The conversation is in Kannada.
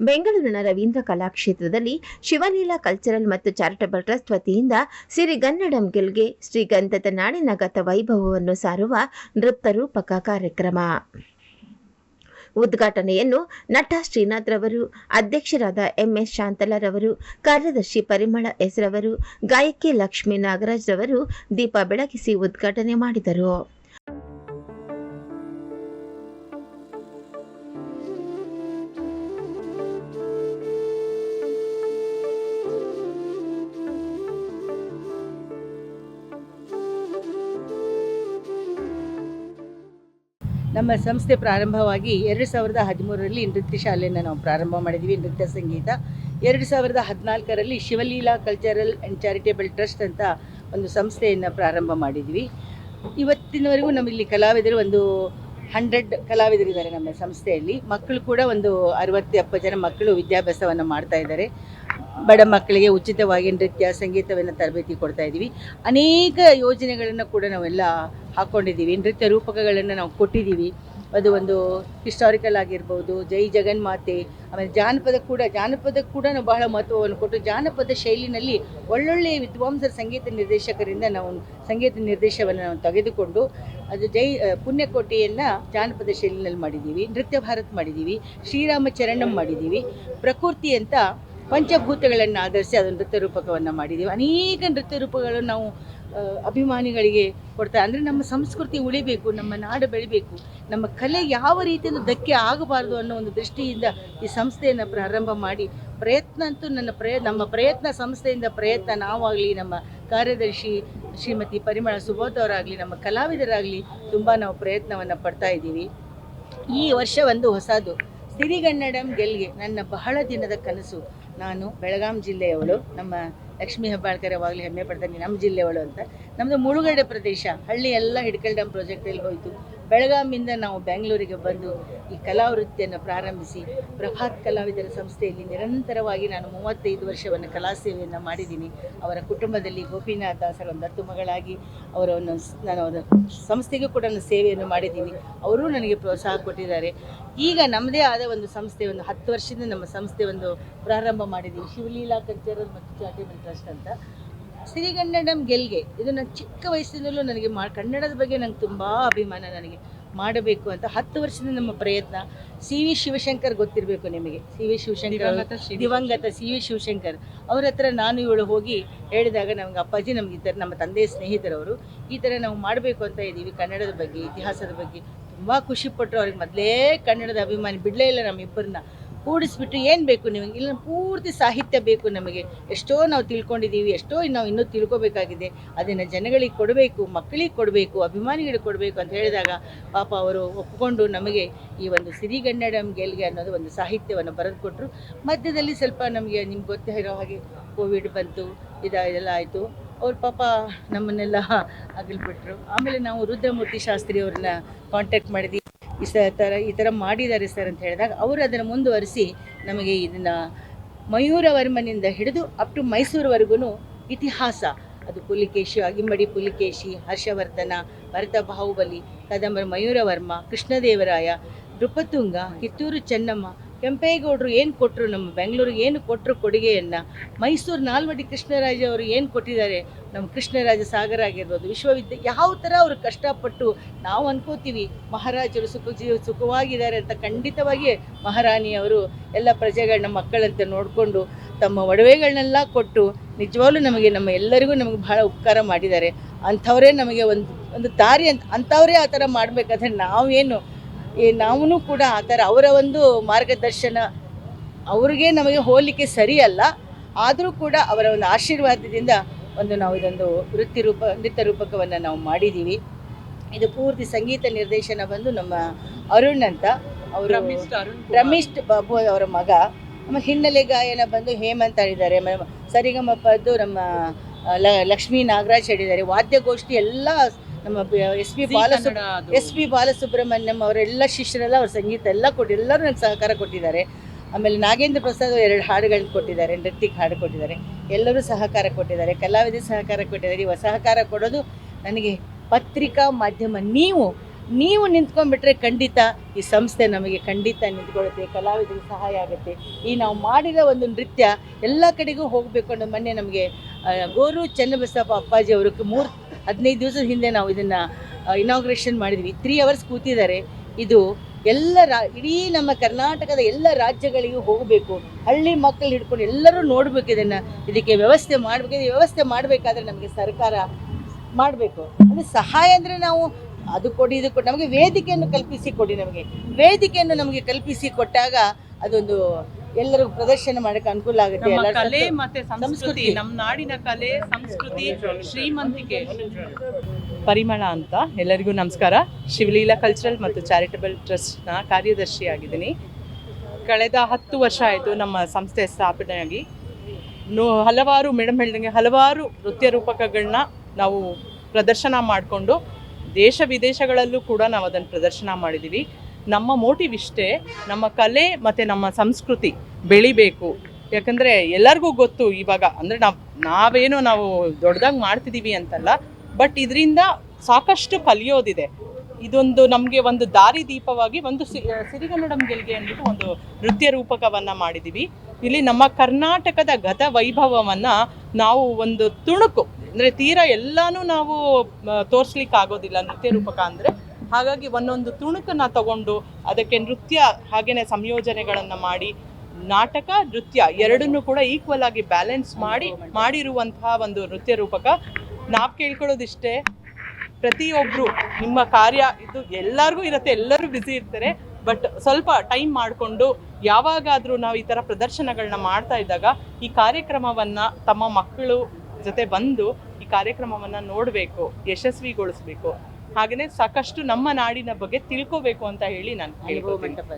ಬೆಂಗಳೂರಿನ ರವೀಂದ್ರ ಕಲಾಕ್ಷೇತ್ರದಲ್ಲಿ ಶಿವಲೀಲಾ ಕಲ್ಚರಲ್ ಮತ್ತು ಚಾರಿಟಬಲ್ ಟ್ರಸ್ಟ್ ವತಿಯಿಂದ ಸಿರಿಗನ್ನಡಂ ಗೆಲ್ಗೆ ಶ್ರೀಗಂಧದ ನಾಡಿನ ಗತ ವೈಭವವನ್ನು ಸಾರುವ ನೃತ್ಯ ರೂಪಕ ಕಾರ್ಯಕ್ರಮ. ಉದ್ಘಾಟನೆಯನ್ನು ನಟ ಶ್ರೀನಾಥ್ ರವರು, ಅಧ್ಯಕ್ಷರಾದ ಎಂಎಸ್ ಶಾಂತಲಾರವರು ಕಾರ್ಯದರ್ಶಿ ಪರಿಮಳ ಎಸ್ ರವರು, ಗಾಯಕಿ ಲಕ್ಷ್ಮೀ ನಾಗರಾಜ್ ರವರು ದೀಪ ಬೆಳಗಿಸಿ ಉದ್ಘಾಟನೆ ಮಾಡಿದರು. ನಮ್ಮ ಸಂಸ್ಥೆ ಪ್ರಾರಂಭವಾಗಿ ಎರಡು ಸಾವಿರದ ಹದಿಮೂರರಲ್ಲಿ ನೃತ್ಯ ಶಾಲೆಯನ್ನು ನಾವು ಪ್ರಾರಂಭ ಮಾಡಿದ್ವಿ, ನೃತ್ಯ ಸಂಗೀತ. ಎರಡು ಸಾವಿರದ ಹದಿನಾಲ್ಕರಲ್ಲಿ Shivaleela cultural and charitable trust ಅಂತ ಒಂದು ಸಂಸ್ಥೆಯನ್ನು ಪ್ರಾರಂಭ ಮಾಡಿದ್ವಿ. ಇವತ್ತಿನವರೆಗೂ ನಮ್ಮಲ್ಲಿ ಕಲಾವಿದರು ಒಂದು ಹಂಡ್ರೆಡ್ ಕಲಾವಿದರಿದ್ದಾರೆ ನಮ್ಮ ಸಂಸ್ಥೆಯಲ್ಲಿ. ಮಕ್ಕಳು ಕೂಡ ಒಂದು ಅರವತ್ತು ಎಪ್ಪತ್ತು ಜನ ಮಕ್ಕಳು ವಿದ್ಯಾಭ್ಯಾಸವನ್ನು ಮಾಡ್ತಾ ಇದ್ದಾರೆ. ಬಡ ಮಕ್ಕಳಿಗೆ ಉಚಿತವಾಗಿ ನೃತ್ಯ, ಸಂಗೀತವನ್ನು ತರಬೇತಿ ಕೊಡ್ತಾ ಇದ್ದೀವಿ ಅನೇಕ ಯೋಜನೆಗಳನ್ನು ಕೂಡ ನಾವೆಲ್ಲ ಹಾಕ್ಕೊಂಡಿದ್ದೀವಿ ನೃತ್ಯ ರೂಪಕಗಳನ್ನು ನಾವು ಕೊಟ್ಟಿದ್ದೀವಿ ಅದು ಒಂದು ಹಿಸ್ಟಾರಿಕಲ್ ಆಗಿರ್ಬೋದು, ಜೈ ಜಗನ್ಮಾತೆ ಆಮೇಲೆ ಜಾನಪದ ಕೂಡ ಜಾನಪದ ಕೂಡ ನಾವು ಬಹಳ ಮಹತ್ವವನ್ನು ಕೊಟ್ಟು ಜಾನಪದ ಶೈಲಿನಲ್ಲಿ ಒಳ್ಳೊಳ್ಳೆಯ ವಿದ್ವಾಂಸರ ಸಂಗೀತ ನಿರ್ದೇಶಕರಿಂದ ನಾವು ಸಂಗೀತ ನಿರ್ದೇಶವನ್ನು ನಾವು ತೆಗೆದುಕೊಂಡು ಅದು ಜೈ ಪುಣ್ಯಕೋಟೆಯನ್ನು ಜಾನಪದ ಶೈಲಿನಲ್ಲಿ ಮಾಡಿದ್ದೀವಿ ನೃತ್ಯ ಭಾರತ್ ಮಾಡಿದ್ದೀವಿ ಶ್ರೀರಾಮ ಚರಣಂ ಮಾಡಿದ್ದೀವಿ ಪ್ರಕೃತಿ ಅಂತ ಪಂಚಭೂತಗಳನ್ನು ಆಧರಿಸಿ ಅದು ನೃತ್ಯ ರೂಪಕವನ್ನು ಮಾಡಿದ್ದೀವಿ. ಅನೇಕ ನೃತ್ಯ ರೂಪಗಳು ನಾವು ಅಭಿಮಾನಿಗಳಿಗೆ ಕೊಡ್ತಾ, ಅಂದರೆ ನಮ್ಮ ಸಂಸ್ಕೃತಿ ಉಳಿಬೇಕು, ನಮ್ಮ ನಾಡು ಬೆಳಿಬೇಕು, ನಮ್ಮ ಕಲೆ ಯಾವ ರೀತಿಯಿಂದ ಧಕ್ಕೆ ಆಗಬಾರದು ಅನ್ನೋ ಒಂದು ದೃಷ್ಟಿಯಿಂದ ಈ ಸಂಸ್ಥೆಯನ್ನು ಪ್ರಾರಂಭ ಮಾಡಿ, ಪ್ರಯತ್ನ ಅಂತೂ ನನ್ನ ಪ್ರಯ, ನಮ್ಮ ಪ್ರಯತ್ನ ಸಂಸ್ಥೆಯಿಂದ ಪ್ರಯತ್ನ ನಾವಾಗಲಿ, ನಮ್ಮ ಕಾರ್ಯದರ್ಶಿ ಶ್ರೀಮತಿ ಪರಿಮಳ ಸುಬೋಧ್ ಅವರಾಗಲಿ, ನಮ್ಮ ಕಲಾವಿದರಾಗಲಿ ತುಂಬ ನಾವು ಪ್ರಯತ್ನವನ್ನು ಪಡ್ತಾ ಇದ್ದೀವಿ. ಈ ವರ್ಷ ಒಂದು ಹೊಸದು. ಸಿರಿಗನ್ನಡಂ ಗೆಲ್ಗೆ ನನ್ನ ಬಹಳ ದಿನದ ಕನಸು. ನಾನು ಬೆಳಗಾಂ ಜಿಲ್ಲೆಯವಳು, ನಮ್ಮ ಲಕ್ಷ್ಮಿ ಹೆಬ್ಬಾಳ್ಕರ್ ಯಾವಾಗಲೂ ಹೆಮ್ಮೆ ಪಡ್ತಾನೆ ನಮ್ಮ ಜಿಲ್ಲೆಯವಳು ಅಂತ. ನಮ್ಮದು ಮುಳುಗಡೆ ಪ್ರದೇಶ, ಹಳ್ಳಿ ಎಲ್ಲ ಹಿಡ್ಕಲ್ ಡ್ಯಾಮ್ ಪ್ರಾಜೆಕ್ಟಲ್ಲಿ ಹೋಯಿತು. ಬೆಳಗಾಮಿಂದ ನಾವು ಬೆಂಗಳೂರಿಗೆ ಬಂದು ಈ ಕಲಾವೃತ್ತಿಯನ್ನು ಪ್ರಾರಂಭಿಸಿ, ಪ್ರಭಾತ್ ಕಲಾವಿದರ ಸಂಸ್ಥೆಯಲ್ಲಿ ನಿರಂತರವಾಗಿ ನಾನು ಮೂವತ್ತೈದು ವರ್ಷವನ್ನು ಕಲಾ ಸೇವೆಯನ್ನು ಮಾಡಿದ್ದೀನಿ. ಅವರ ಕುಟುಂಬದಲ್ಲಿ ಗೋಪಿನಾಥ್ ದಾಸರ ಒಂದು ದತ್ತು ಮಗಳಾಗಿ ಅವರನ್ನು ನಾನು ಅವರ ಸಂಸ್ಥೆಗೂ ಕೂಡ ನಾನು ಸೇವೆಯನ್ನು ಮಾಡಿದ್ದೀನಿ. ಅವರು ನನಗೆ ಪ್ರೋತ್ಸಾಹ ಕೊಟ್ಟಿದ್ದಾರೆ. ಈಗ ನಮ್ಮದೇ ಆದ ಒಂದು ಸಂಸ್ಥೆ, ಒಂದು ಹತ್ತು ವರ್ಷದಿಂದ ನಮ್ಮ ಸಂಸ್ಥೆ ಒಂದು ಪ್ರಾರಂಭ ಮಾಡಿದ್ದೀವಿ ಶಿವಲೀಲಾ ಕಲ್ಚರಲ್ ಮತ್ತು ಚಾರಿಟೇಬಲ್ ಟ್ರಸ್ಟ್ ಅಂತ. ಸಿರಿಗನ್ನಡಂ ಗೆಲ್ಗೆ. ಇದು ನನ್ನ ಚಿಕ್ಕ ವಯಸ್ಸಿನಲ್ಲೂ ನನಗೆ ಮಾ ಕನ್ನಡದ ಬಗ್ಗೆ ನಂಗೆ ತುಂಬ ಅಭಿಮಾನ ನನಗೆ. ಮಾಡಬೇಕು ಅಂತ ಹತ್ತು ವರ್ಷದಿಂದ ನಮ್ಮ ಪ್ರಯತ್ನ. ಸಿ ವಿ ಶಿವಶಂಕರ್ ಗೊತ್ತಿರಬೇಕು ನಿಮಗೆ. ಸಿ ವಿ ಶಿವಶಂಕರ್ ದಿವಂಗತ ಸಿ ವಿ ಶಿವಶಂಕರ್. ಅವ್ರ ಹತ್ರ ನಾನು ಇವಳು ಹೋಗಿ ಹೇಳಿದಾಗ ನಮ್ಗೆ ಅಪ್ಪಾಜಿ ನಮ್ಗೆ ಈ ಥರ ನಮ್ಮ ತಂದೆ ಸ್ನೇಹಿತರವರು ಈ ಥರ ನಾವು ಮಾಡಬೇಕು ಅಂತ ಇದ್ದೀವಿ ಕನ್ನಡದ ಬಗ್ಗೆ ಇತಿಹಾಸದ ಬಗ್ಗೆ. ತುಂಬ ಖುಷಿಪಟ್ಟರು ಅವ್ರಿಗೆ. ಮೊದಲೇ ಕನ್ನಡದ ಅಭಿಮಾನಿ ಬಿಡಲೇ ಇಲ್ಲ ನಮ್ಮಿಬ್ಬರನ್ನ. ಕೂಡಿಸ್ಬಿಟ್ಟು ಏನು ಬೇಕು ನಿಮಗೆ? ಇಲ್ಲ ಪೂರ್ತಿ ಸಾಹಿತ್ಯ ಬೇಕು ನಮಗೆ. ಎಷ್ಟೋ ನಾವು ತಿಳ್ಕೊಂಡಿದ್ದೀವಿ ಎಷ್ಟೋ ನಾವು ಇನ್ನೂ ತಿಳ್ಕೊಬೇಕಾಗಿದೆ. ಅದನ್ನು ಜನಗಳಿಗೆ ಕೊಡಬೇಕು ಮಕ್ಕಳಿಗೆ ಕೊಡಬೇಕು, ಅಭಿಮಾನಿಗಳಿಗೆ ಕೊಡಬೇಕು ಅಂತ ಹೇಳಿದಾಗ ಪಾಪ ಅವರು ಒಪ್ಪಿಕೊಂಡು ನಮಗೆ ಈ ಒಂದು ಸಿರಿಗನ್ನಡಂ ಗೆಲ್ಗೆ ಅನ್ನೋದು ಒಂದು ಸಾಹಿತ್ಯವನ್ನು ಬರೆದುಕೊಟ್ರು. ಮಧ್ಯದಲ್ಲಿ ಸ್ವಲ್ಪ ನಮಗೆ ನಿಮ್ಗೆ ಗೊತ್ತೇ ಇರೋ ಹಾಗೆ ಕೋವಿಡ್ ಬಂತು, ಇದ, ಇದೆಲ್ಲ ಆಯಿತು. ಅವ್ರ ಪಾಪ ನಮ್ಮನ್ನೆಲ್ಲ ಅಗಲ್ಬಿಟ್ರು ಆಮೇಲೆ ನಾವು ರುದ್ರಮೂರ್ತಿ ಶಾಸ್ತ್ರಿ ಅವ್ರನ್ನ ಕಾಂಟ್ಯಾಕ್ಟ್ ಮಾಡಿದ್ವಿ. ಈ ಥರ ಈ ಥರ ಮಾಡಿದ್ದಾರೆ ಸರ್ ಅಂತ ಹೇಳಿದಾಗ ಅವರು ಅದನ್ನು ಮುಂದುವರಿಸಿ ನಮಗೆ ಇದನ್ನು ಮಯೂರವರ್ಮನಿಂದ ಹಿಡಿದು ಅಪ್ ಟು ಮೈಸೂರುವರೆಗೂ ಇತಿಹಾಸ. ಅದು ಪುಲಿಕೇಶಿ ಅಗಿಂಬಡಿ ಪುಲಿಕೇಶಿ, ಹರ್ಷವರ್ಧನ, ಭರತ ಬಾಹುಬಲಿ, ಕದಂಬರ ಮಯೂರವರ್ಮ, ಕೃಷ್ಣದೇವರಾಯ ನೃಪತುಂಗ ಕಿತ್ತೂರು ಚೆನ್ನಮ್ಮ ಕೆಂಪೇಗೌಡರು ಏನು ಕೊಟ್ಟರು ನಮ್ಮ ಬೆಂಗಳೂರಿಗೆ ಏನು ಕೊಟ್ಟರು ಕೊಡುಗೆಯನ್ನು, ಮೈಸೂರು ನಾಲ್ವಡಿ ಕೃಷ್ಣರಾಜ ಅವರು ಏನು ಕೊಟ್ಟಿದ್ದಾರೆ, ನಮ್ಮ ಕೃಷ್ಣರಾಜ ಸಾಗರ ಆಗಿರ್ಬೋದು, ವಿಶ್ವವಿದ್ಯ, ಯಾವ ಥರ ಅವರು ಕಷ್ಟಪಟ್ಟು ನಾವು ಅನ್ಕೋತೀವಿ, ಮಹಾರಾಜರು ಸುಖ ಜೀವ ಸುಖವಾಗಿದ್ದಾರೆ ಅಂತ ಖಂಡಿತವಾಗಿಯೇ ಮಹಾರಾಣಿಯವರು ಎಲ್ಲ ಪ್ರಜೆಗಳನ್ನ, ಮಕ್ಕಳಂತೆ ನೋಡಿಕೊಂಡು ತಮ್ಮ ಒಡವೆಗಳನ್ನೆಲ್ಲ ಕೊಟ್ಟು ನಿಜವಾಗ್ಲೂ ನಮಗೆ, ನಮ್ಮ ಎಲ್ಲರಿಗೂ ನಮಗೆ ಬಹಳ ಉಪಕಾರ ಮಾಡಿದ್ದಾರೆ. ಅಂಥವರೇ ನಮಗೆ ಒಂದು ಒಂದು ದಾರಿ ಅಂತ, ಅಂಥವರೇ ಆ ಥರ ಮಾಡಬೇಕಾದ್ರೆ ನಾವೇನು ಈ ನಾವೂ ಕೂಡ ಆ ಥರ ಅವರ ಒಂದು ಮಾರ್ಗದರ್ಶನ ಅವ್ರಿಗೆ ನಮಗೆ ಹೋಲಿಕೆ ಸರಿಯಲ್ಲ ಆದರೂ ಕೂಡ ಅವರ ಒಂದು ಆಶೀರ್ವಾದದಿಂದ ಒಂದು ನಾವು ಇದೊಂದು ವೃತ್ತಿ ರೂಪ ನೃತ್ಯ ರೂಪಕವನ್ನು ನಾವು ಮಾಡಿದ್ದೀವಿ. ಇದು ಪೂರ್ತಿ ಸಂಗೀತ ನಿರ್ದೇಶನ ಬಂದು ನಮ್ಮ ಅರುಣ್ ಅಂತ ಅವರು ರಮೇಶ್ ಬಾಬು ಅವರ ಮಗ. ನಮ್ಮ ಹಿನ್ನೆಲೆ ಗಾಯನ ಬಂದು ಹೇಮಂತ್ ಹೇಳಿದ್ದಾರೆ ಸರಿಗಮಪ್ಪದ್ದು ನಮ್ಮ ಲಕ್ಷ್ಮೀ ನಾಗರಾಜ್ ಹೇಳಿದ್ದಾರೆ ವಾದ್ಯಗೋಷ್ಠಿ ಎಲ್ಲ ನಮ್ಮ ಎಸ್ ಪಿ ಬಾಲಸು ಎಸ್ ಪಿ ಬಾಲಸುಬ್ರಹ್ಮಣ್ಯಂ ಅವರೆಲ್ಲ ಶಿಷ್ಯರೆಲ್ಲ ಅವ್ರ ಸಂಗೀತ ಎಲ್ಲ ಕೊಟ್ಟು ಎಲ್ಲರೂ ನನಗೆ ಸಹಕಾರ ಕೊಟ್ಟಿದ್ದಾರೆ. ಆಮೇಲೆ ನಾಗೇಂದ್ರ ಪ್ರಸಾದ್ ಅವ್ರು ಎರಡು ಹಾಡುಗಳನ್ನ ಕೊಟ್ಟಿದ್ದಾರೆ ನೃತ್ಯಕ್ಕೆ ಹಾಡು ಕೊಟ್ಟಿದ್ದಾರೆ. ಎಲ್ಲರೂ ಸಹಕಾರ ಕೊಟ್ಟಿದ್ದಾರೆ ಕಲಾವಿದರು ಸಹಕಾರ ಕೊಟ್ಟಿದ್ದಾರೆ. ಇವ ಸಹಕಾರ ಕೊಡೋದು ನನಗೆ ಪತ್ರಿಕಾ ಮಾಧ್ಯಮ. ನೀವು ನೀವು ನಿಂತ್ಕೊಂಡ್ಬಿಟ್ರೆ ಖಂಡಿತ ಈ ಸಂಸ್ಥೆ ನಮಗೆ ಖಂಡಿತ ನಿಂತ್ಕೊಳ್ಳುತ್ತೆ ಕಲಾವಿದರಿಗೆ ಸಹಾಯ ಆಗುತ್ತೆ. ಈ ನಾವು ಮಾಡಿರೋ ಒಂದು ನೃತ್ಯ ಎಲ್ಲ ಕಡೆಗೂ ಹೋಗಬೇಕು ಅನ್ನೋ ಮೊನ್ನೆ ನಮಗೆ ಗೋರು ಚನ್ನಬಸಪ್ಪ ಅಪ್ಪಾಜಿ ಅವರು ಮೂರು ಹದಿನೈದು ದಿವಸದ ಹಿಂದೆ ನಾವು ಇದನ್ನು ಇನಾಗ್ರೇಷನ್ ಮಾಡಿದ್ವಿ. ತ್ರೀ ಅವರ್ಸ್ ಕೂತಿದ್ದಾರೆ. ಇದು ಎಲ್ಲ ರಾ, ಇಡೀ ನಮ್ಮ ಕರ್ನಾಟಕದ ಎಲ್ಲ ರಾಜ್ಯಗಳಿಗೂ ಹೋಗಬೇಕು. ಹಳ್ಳಿ ಮಕ್ಕಳು ಹಿಡ್ಕೊಂಡು ಎಲ್ಲರೂ ನೋಡಬೇಕು ಇದನ್ನು. ಇದಕ್ಕೆ ವ್ಯವಸ್ಥೆ ಮಾಡಬೇಕು. ಇದು ವ್ಯವಸ್ಥೆ ಮಾಡಬೇಕಾದ್ರೆ ನಮಗೆ ಸರ್ಕಾರ ಮಾಡಬೇಕು. ಅಂದರೆ ಸಹಾಯ ಅಂದರೆ ನಾವು ಅದು ಕೊಡಿ, ಇದು ಕೊಡಿ. ನಮಗೆ ವೇದಿಕೆಯನ್ನು ಕಲ್ಪಿಸಿ ಕೊಡಿ ನಮಗೆ. ವೇದಿಕೆಯನ್ನು ನಮಗೆ ಕಲ್ಪಿಸಿ ಕೊಟ್ಟಾಗ ಅದೊಂದು ಎಲ್ಲರಿಗೂ ಪ್ರದರ್ಶನ ಮಾಡಕ್ಕೆ ಅನುಕೂಲ ಆಗುತ್ತೆ ನಮ್ಮ ಎಲ್ಲರ ಕಲೆ ಮತ್ತೆ ಸಂಸ್ಕೃತಿ. ನಮ್ಮ ನಾಡಿನ ಕಲೆ ಸಂಸ್ಕೃತಿ ಶ್ರೀಮಂತಿಕೆ. ಪರಿಮಳ ಅಂತ ಎಲ್ಲರಿಗೂ ನಮಸ್ಕಾರ. ಶಿವಲೀಲಾ ಕಲ್ಚರಲ್ ಮತ್ತು ಚಾರಿಟಬಲ್ ಟ್ರಸ್ಟ್ನ ಕಾರ್ಯದರ್ಶಿಯಾಗಿದ್ದೀನಿ. ಕಳೆದ ಹತ್ತು ವರ್ಷ ಆಯಿತು ನಮ್ಮ ಸಂಸ್ಥೆ ಸ್ಥಾಪನೆಯಾಗಿ ನೋ ಹಲವಾರು ಮೇಡಮ್ ಹೇಳ್ದಂಗೆ ಹಲವಾರು ನೃತ್ಯ ರೂಪಕಗಳನ್ನ ನಾವು ಪ್ರದರ್ಶನ ಮಾಡಿಕೊಂಡು ದೇಶ ವಿದೇಶಗಳಲ್ಲೂ ಕೂಡ ನಾವು ಅದನ್ನು ಪ್ರದರ್ಶನ ಮಾಡಿದ್ದೀವಿ. ನಮ್ಮ ಮೋಟಿವ್ ಇಷ್ಟೇ ನಮ್ಮ ಕಲೆ ಮತ್ತು ನಮ್ಮ ಸಂಸ್ಕೃತಿ ಬೆಳಿಬೇಕು. ಯಾಕಂದರೆ ಎಲ್ಲರಿಗೂ ಗೊತ್ತು ಇವಾಗ, ಅಂದರೆ ನಾವು, ನಾವೇನೋ ನಾವು ದೊಡ್ಡದಾಗಿ ಮಾಡ್ತಿದ್ದೀವಿ ಅಂತಲ್ಲ ಬಟ್ ಇದರಿಂದ ಸಾಕಷ್ಟು ಕಲಿಯೋದಿದೆ. ಇದೊಂದು ನಮಗೆ ಒಂದು ದಾರಿ ದೀಪವಾಗಿ ಒಂದು ಸಿರಿಗನ್ನಡಂ ಗೆಲ್ಗೆ ಅಂದ್ಬಿಟ್ಟು ಒಂದು ನೃತ್ಯ ರೂಪಕವನ್ನು ಮಾಡಿದ್ದೀವಿ ಇಲ್ಲಿ ನಮ್ಮ ಕರ್ನಾಟಕದ ಗತ ವೈಭವವನ್ನು ನಾವು ಒಂದು ತುಣುಕು, ಅಂದರೆ ತೀರಾ ಎಲ್ಲಾನು ನಾವು ತೋರಿಸ್ಲಿಕ್ಕೆ ಆಗೋದಿಲ್ಲ ನೃತ್ಯ ರೂಪಕ ಅಂದರೆ ಹಾಗಾಗಿ ಒಂದೊಂದು ತುಣುಕನ್ನ ತಗೊಂಡು ಅದಕ್ಕೆ ನೃತ್ಯ ಹಾಗೇನೆ ಸಂಯೋಜನೆಗಳನ್ನು ಮಾಡಿ, ನಾಟಕ, ನೃತ್ಯ ಎರಡನ್ನೂ ಕೂಡ ಈಕ್ವಲ್ ಆಗಿ ಬ್ಯಾಲೆನ್ಸ್ ಮಾಡಿ, ಮಾಡಿರುವಂತಹ ಒಂದು ನೃತ್ಯ ರೂಪಕ. ನಾವು ಕೇಳ್ಕೊಳ್ಳೋದಿಷ್ಟೇ ಪ್ರತಿಯೊಬ್ಬರು ನಿಮ್ಮ ಕಾರ್ಯ ಇದು ಎಲ್ಲರಿಗೂ ಇರುತ್ತೆ, ಎಲ್ಲರೂ ಬ್ಯುಸಿ ಇರ್ತಾರೆ ಬಟ್ ಸ್ವಲ್ಪ ಟೈಮ್ ಮಾಡಿಕೊಂಡು ಯಾವಾಗಾದರೂ ನಾವು ಈ ಥರ ಪ್ರದರ್ಶನಗಳನ್ನ ಮಾಡ್ತಾ ಇದ್ದಾಗ ಈ ಕಾರ್ಯಕ್ರಮವನ್ನು ತಮ್ಮ ಮಕ್ಕಳು ಜೊತೆ ಬಂದು ಈ ಕಾರ್ಯಕ್ರಮವನ್ನು ನೋಡಬೇಕು, ಯಶಸ್ವಿಗೊಳಿಸ್ಬೇಕು. ಹಾಗೆಯೇ ಸಾಕಷ್ಟು ನಮ್ಮ ನಾಡಿನ ಬಗ್ಗೆ ತಿಳ್ಕೋಬೇಕು ಅಂತ ಹೇಳಿ ನಾನು ಕೇಳ್ಕೊತೀನಿ.